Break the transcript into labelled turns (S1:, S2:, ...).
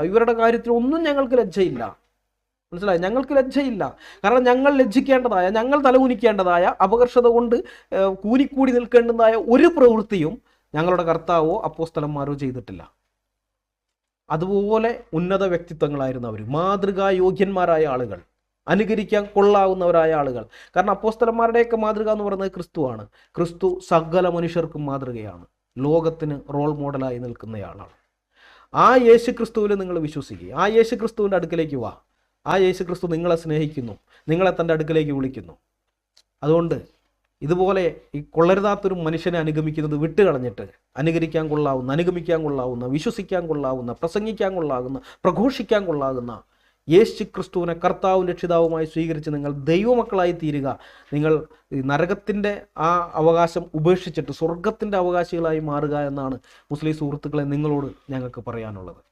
S1: ഇവരുടെ കാര്യത്തിൽ ഒന്നും ഞങ്ങൾക്ക് ലജ്ജയില്ല. മനസ്സിലായി? ഞങ്ങൾക്ക് ലജ്ജയില്ല. കാരണം ഞങ്ങൾ ലജ്ജിക്കേണ്ടതായ ഞങ്ങൾ തലകുനിക്കേണ്ടതായ അപകർഷത കൊണ്ട് കൂനിക്കൂടി നിൽക്കേണ്ടതായ ഒരു പ്രവൃത്തിയും ഞങ്ങളുടെ കർത്താവോ അപ്പോസ്തലന്മാരോ ചെയ്തിട്ടില്ല. അതുപോലെ ഉന്നത വ്യക്തിത്വങ്ങളായിരുന്നു അവർ മാതൃകാ യോഗ്യന്മാരായ ആളുകൾ. അനുകരിക്കാൻ കൊള്ളാവുന്നവരായ ആളുകൾ. കാരണം അപ്പോസ്തലന്മാരുടെയൊക്കെ മാതൃക എന്ന് പറയുന്നത് ക്രിസ്തുവാണ്. ക്രിസ്തു സകല മനുഷ്യർക്കും മാതൃകയാണ്. ലോകത്തിന് റോൾ മോഡലായി നിൽക്കുന്നയാളാണ്. ആ യേശു ക്രിസ്തുവിൽ നിങ്ങൾ വിശ്വസിക്കുക. ആ യേശു ക്രിസ്തുവിന്റെ അടുക്കലേക്ക് വാ. ആ യേശു ക്രിസ്തു നിങ്ങളെ സ്നേഹിക്കുന്നു. നിങ്ങളെ തന്റെ അടുക്കലേക്ക് വിളിക്കുന്നു. അതുകൊണ്ട് ഇതുപോലെ ഈ കൊള്ളരുതാത്തൊരു മനുഷ്യനെ അനുഗമിക്കുന്നത് വിട്ടുകളഞ്ഞിട്ട് അനുകരിക്കാൻ കൊള്ളാവുന്ന അനുഗമിക്കാൻ കൊള്ളാവുന്ന വിശ്വസിക്കാൻ കൊള്ളാവുന്ന പ്രസംഗിക്കാൻ കൊള്ളാകുന്ന പ്രഘോഷിക്കാൻ കൊള്ളാകുന്ന യേശു ക്രിസ്തുവിനെ കർത്താവും രക്ഷിതാവുമായി സ്വീകരിച്ച് നിങ്ങൾ ദൈവമക്കളായി തീരുക. നിങ്ങൾ നരകത്തിന്റെ ആ അവകാശം ഉപേക്ഷിച്ചിട്ട് സ്വർഗത്തിന്റെ അവകാശികളായി മാറുക എന്നാണ് മുസ്ലിം സുഹൃത്തുക്കളെ നിങ്ങളോട് ഞങ്ങൾക്ക് പറയാനുള്ളത്.